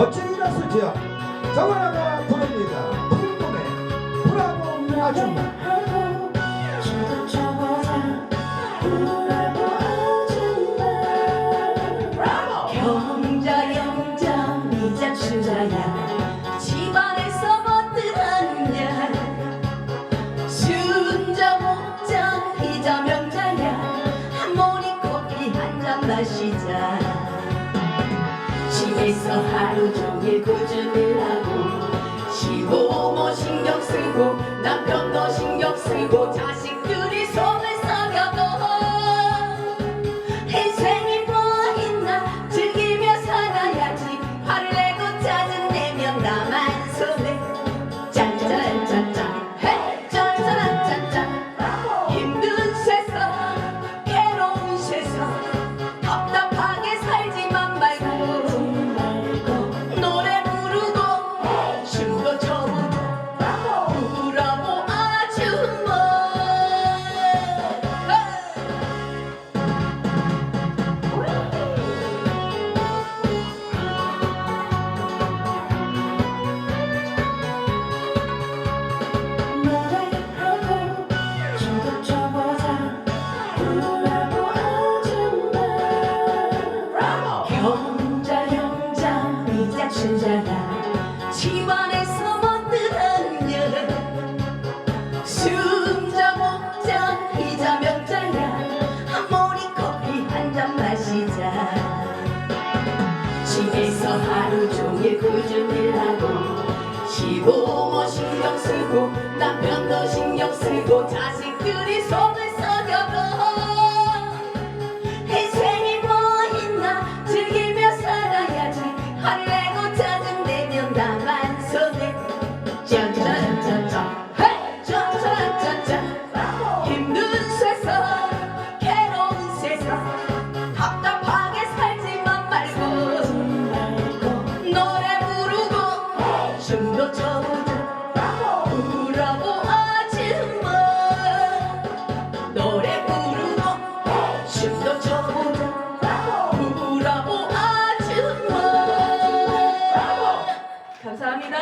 멋진 가수죠. 정원아가 부릅니다. 풍문의 브라보 아줌마. 마시자 집에서 하루 종일 꾸준히 하고 시부모 신경 쓰고 남편도 신경 쓰고 춘자가 집안에서 못 들었냐 순자 목자 이자 명자야. 한모니 커피 한 잔 마시자. 집에서 하루 종일 꾸준히 하고 시부모 신경 쓰고 남편도 신경 쓰고 자식들이 손을 힘든 세상 괴로운 세상. 답답하게 살지 말고 노래 부르고 춤도 춰보자 부라고 아줌마. 노래 부르고 춤도 춰보자 부라고 아줌마. 감사합니다.